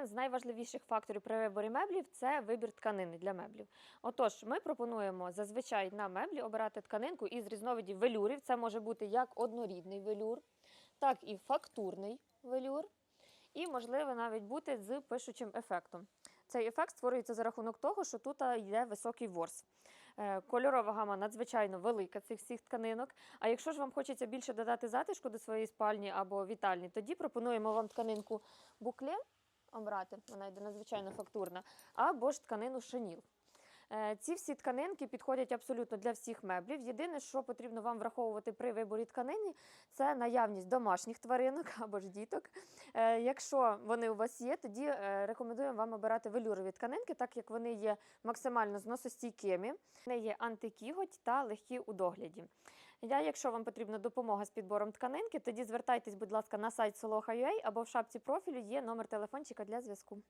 один з найважливіших факторів при виборі меблів це вибір тканини для меблів. Отож, ми пропонуємо зазвичай на меблі обирати тканинку із різновидів велюрів. Це може бути як однорідний велюр, так і фактурний велюр, і можливо навіть бути з пишучим ефектом. Цей ефект створюється за рахунок того, що тут йде високий ворс. Е, Кольорова гама надзвичайно велика цих всіх тканинок. А якщо ж вам хочеться більше додати затишку до своєї спальні або вітальні, тоді пропонуємо вам тканинку букле обрати, вона йде надзвичайно фактурна, або ж тканину шеніл. Е, Ці всі тканинки підходять абсолютно для всіх меблів. Єдине, що потрібно вам враховувати при виборі тканини, це наявність домашніх тваринок або ж діток. Е, Якщо вони у вас є, тоді е, рекомендуємо вам обирати велюрові тканинки, так як вони є максимально зносостійкими, вони є антикіготь та легкі у догляді. Я, якщо вам потрібна допомога з підбором тканинки, тоді звертайтесь, будь ласка, на сайт Soloha.ua або в шапці профілю є номер телефончика для зв'язку.